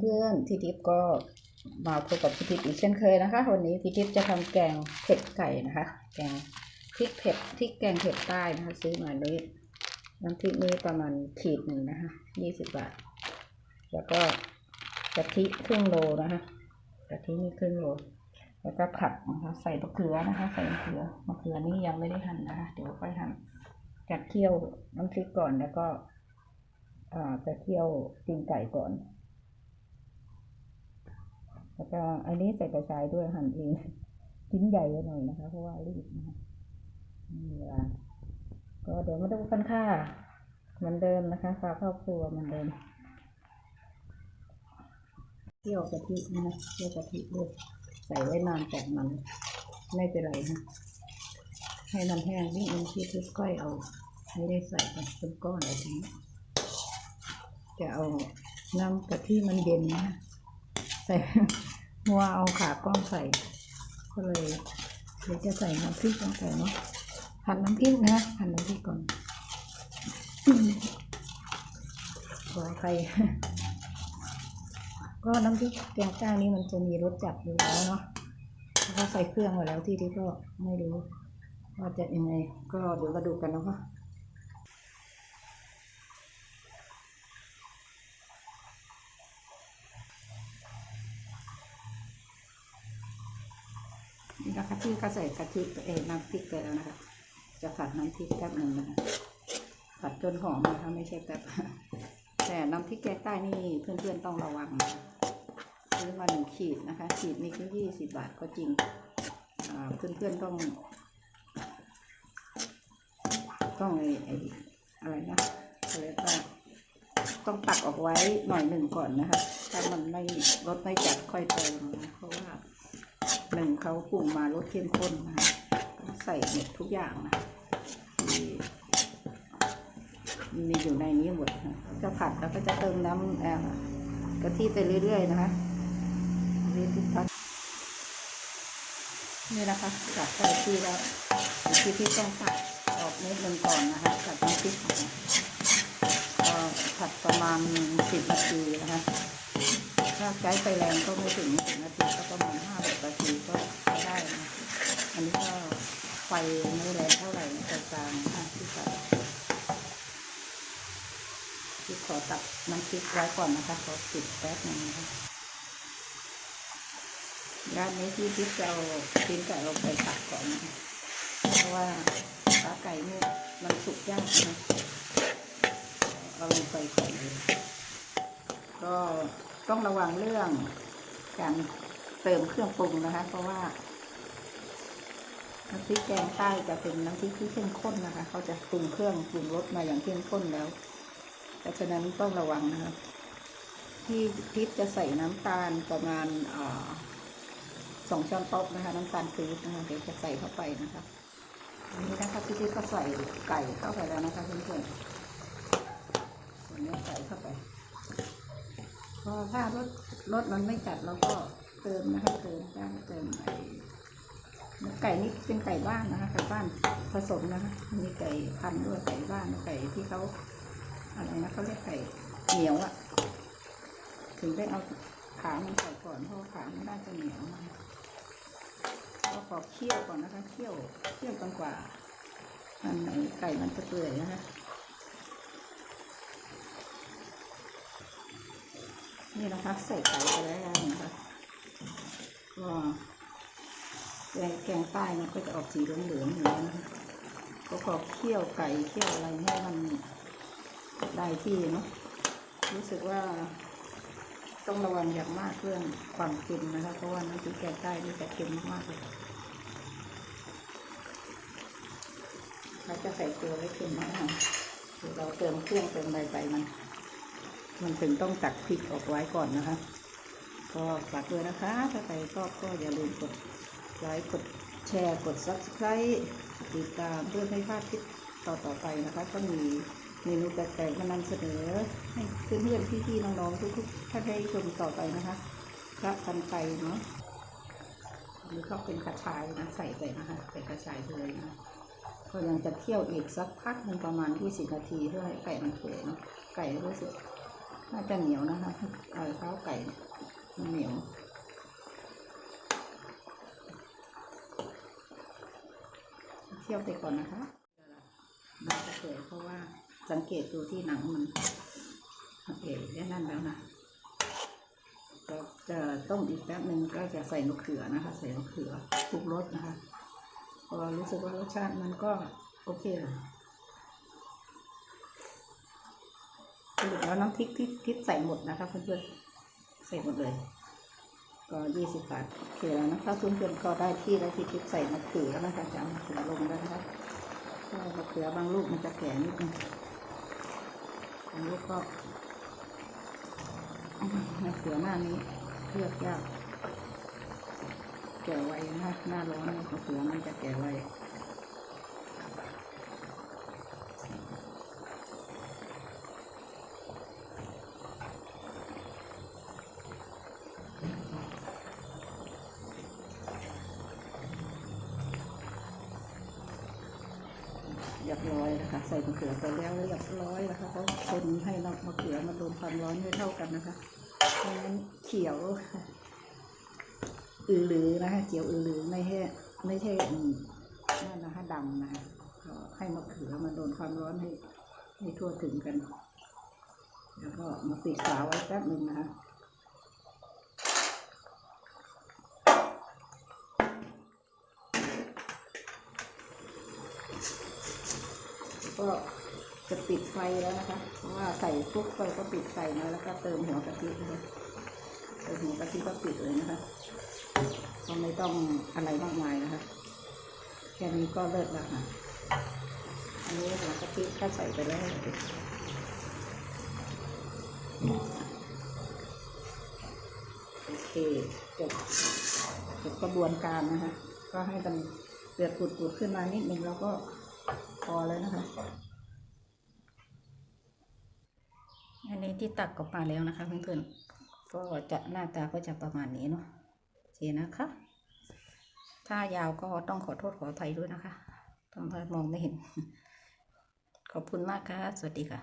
เพื่อนๆทีทิพย์ก็มาพบกับทีทิพย์อีกเช่นเคยนะคะ วันนี้ทีทิพย์จะทำแกงเผ็ดไก่นะคะ แกงพริกเผ็ดพริกแกงเผ็ดใต้นะคะ ซื้อมาเลยน้ำพริกนี้ประมาณขีดหนึ่งนะคะยี่สิบบาท แล้วก็กะทิครึ่งโลนะคะกะทินี่ครึ่งโลแล้วก็ผักนะคะ ใส่มะเขือนะคะ ใส่มะเขือมะเขือนี่ยังไม่ได้หั่นนะคะ เดี๋ยวค่อยหั่นจะเคี่ยวน้ำพริกก่อนแล้วก็อ่าจะเคี่ยวตีนไก่ก่อน แล้วก็อันนี้ใส่กระชายด้วยหั่นเองชิ้นใหญ่หน่อยนะคะ เพราะว่ารีบนะคะนี่เวลาก็เดี๋ยวมาดูกันค่ะเหมือนเดิมนะคะฝากครอบครัวเหมือนเดิมเคี่ยวกะทินะเคี่ยวกะทิด้วยใส่ไว้นานแต่มัน ไม่เป็นไรนะให้มันแห้งนี่มันที่ทุบก้อยเอาไม่ได้ใส่เป็นก้อนอะไรทีนี้จะเอาน้ำกะทิมันเย็นนะใส่ มัวเอาขากล้องใส่ ก็เลยเดี๋ยวจะใส่น้ำพริกลงไปเนาะผัดน้ำพริกนะผัดน้ำพริกก่อนขอใครก็น้ำพริกแกงใต้นี้มันจะมีรสจัดอยู่แล้วเนาะเพราะใส่เครื่องมาแล้วที่ที่ก็ไม่รู้ว่าจะยังไง ก็เดี๋ยวมาดูกันนะคะ นะคะพี่ก็ใส่กะทิเองน้ำพริกไปแล้วนะคะ จะผัดน้ำพริกแป๊บหนึ่งนะคะผัดจนหอมนะคะไม่ใช่แป๊บแต่น้ำพริกแกงใต้นี่เพื่อนๆต้องระวังซื้อมาหนึ่งขีดนะคะ ขีดนี้ก็ยี่สิบบาทก็จริงเพื่อนๆต้อง ต้องไอ้ไอ้อะไรนะอะไรว่าต้องตักออกไว้หน่อยหนึ่งก่อนนะคะ ถ้ามันไม่รสไม่จัดค่อยเติมนะเพราะว่า หนึ่งเขาปรุงมารสเข้มข้นนะคะใส่หมดทุกอย่างนะที่มีอยู่ในนี้หมดนะจะผัดแล้วก็จะเติมน้ำเอ่อกะทิไปเรื่อย ๆ นะคะนี่ที่พัดนี่นะคะจัดใส่ที่แล้วที่ที่ต้องผัดออกนิดนึงก่อนนะคะกับน้ำพริกนะคะก็ผัดประมาณสิบนาทีนะคะถ้าใช้ไฟแรงก็ไม่ถึงสิบนาทีก็ประมาณห้าหกนาทีก็ใช้ได้นะ อันนี้ก็ไฟไม่แรงเท่าไหร่นะไฟกลางอะที่ตัดที่ขอตัดน้ำพริกไว้ก่อนนะคะขอปิดแป๊บหนึงนะคะด้านนี้ที่พิษจะเอาชิ้นไก่ลงไปตัดก่อนนะคะเพราะว่าขาไก่นี่มันสุกยากนะเอาลงไปก่อนเลยก็ต้องระวังเรื่องการเติมเครื่องปรุงนะคะ เพราะว่า น้ำพริกแกงใต้จะเป็นน้ำพริกที่เข้มข้นนะคะ เขาจะปรุงเครื่องปรุงรสมาอย่างเข้มข้นแล้วเพราะฉะนั้นต้องระวังนะคะที่พิษจะใส่น้ำตาลประมาณสองช้อนโต๊ะนะคะ น้ำตาลปี๊บนะคะเดี๋ยวจะใส่เข้าไปนะคะอันนี้นะคะพี่พิษก็ใส่ไก่เข้าไปแล้วนะคะเพื่อนๆส่วนนี้ใส่เข้าไปก็ถ้ารสรสมันไม่จัดเราก็เติมนะคะเติมได้เติมไก่ ไก่นี่เป็นไก่บ้านนะคะไก่บ้านผสมนะคะ มีไก่พันธุ์ด้วยไก่บ้านไก่ที่เขาอะไรนะเขาเรียกไก่เหนียวอะถึงได้เอาขามันใส่ก่อนเพราะขามันน่าจะเหนียวมันก็ขอเคี่ยวก่อนนะคะเคี่ยวเคี่ยวจนกว่ามันไอ้ไก่มันจะเปื่อยนะคะนี่นะคะใส่ไก่ไปแล้วนะคะก็ แกงใต้มันก็จะออกสีเหลืองๆอย่างนี้นะคะก็ขอเคี่ยวไก่เคี่ยวอะไรให้มันได้ที่เนาะรู้สึกว่า ต้องระวังอย่างมากเรื่องความเค็มนะคะเพราะว่าน้ำพริกแกงใต้นี่จะเค็มมากๆเลยเราจะใส่ตัวไว้เค็มมากค่ะเดี๋ยวเราเติมเครื่องเติมอะไรไปมัน มันถึงต้องตักพริกออกไว้ก่อนนะคะ ก็ฝากด้วยนะคะ ถ้าใครชอบก็อย่าลืมกด ไลค์ กดแชร์ กด subscribe ติดตามเพื่อไม่พลาดคลิปต่อ ๆ ไปนะคะ ก็มีเมนูแปลกๆมานำเสนอ ให้เพื่อนๆ พี่ๆ น้องๆ ทุกๆ ท่านได้ชมต่อไปนะคะพระกันไกเนาะหรือก็เป็นกระชายนะใส่ไปนะคะใส่กระชายเลยนะก็ยังจะเที่ยวอีกสักพักหนึ่งประมาณ 20 นาทีเพื่อให้ไก่มันเปื่อยเนาะไก่รู้สึกน่าจะเหนียวนะคะเออข้าไก่มันเหนียว เคี่ยวไปก่อนนะคะมันจะเปื่อยเพราะว่าสังเกตดูที่หนังมันโอเคได้นั่นแล้วนะก็จะต้มอีกแป๊บหนึ่งก็จะใส่มะเขือนะคะ ใส่มะเขือปรุงรสนะคะพอรู้สึกว่ารสชาติมันก็โอเคเลยสรุปแล้วน้ำพริกที่ทิศใส่หมดนะคะเพื่อนๆใส่หมดเลย ก็ยี่สิบบาทโอเคแล้วนะคะเพื่อนๆก็ได้ที่แล้วที่ทิศใส่มะเขือนะคะจะเอามะเขือลงแล้วนะคะเพราะว่ามะเขือบางลูกมันจะแก่นิดนึงบางลูกก็มมะเขือหน้านี้เลือกยากแก่ไวนะคะหน้าร้อนมะเขือมันจะแก่ไว เรียบร้อยนะคะ ใส่มะเขือไปแล้วเรียบร้อยนะคะเพราะคนให้น้ำมะเขือมาโดนความร้อนไม่เท่ากันนะคะเพราะฉะนั้นเขียวอือหรือนะคะเขียวอือหรือไม่ใช่ไม่ใช่นั่นนะคะดำนะคะก็ให้มะเขือมาโดนความร้อนให้ให้ทั่วถึงกัน แล้วก็มาปิดฝาไว้แป๊บหนึ่งนะคะ ก็จะปิดไฟแล้วนะคะ เพราะว่าใส่ปุ๊บเราก็ปิดไฟนะแล้วก็เติมหัวกะทินะคะเติมหัวกะทิก็ปิดเลยนะคะก็ไม่ต้องอะไรมากมายนะคะแค่นี้ก็เลิศแล้วค่ะ อันนี้หัวกะทิก็ใส่ไปแล้วโอเคจบจบกระบวนการนะคะ ก็ให้มันเดือดปุดๆขึ้นมานิดนึงแล้วก็ พอแล้วนะคะ อันนี้ที่ตักออกมาแล้วนะคะเพื่อนๆ ก็จะหน้าตาก็จะประมาณนี้เนาะโอเคนะคะ ถ้ายาวก็ต้องขอโทษขออภัยด้วยนะคะ ต้องมองไม่เห็น ขอบคุณมากค่ะ สวัสดีค่ะ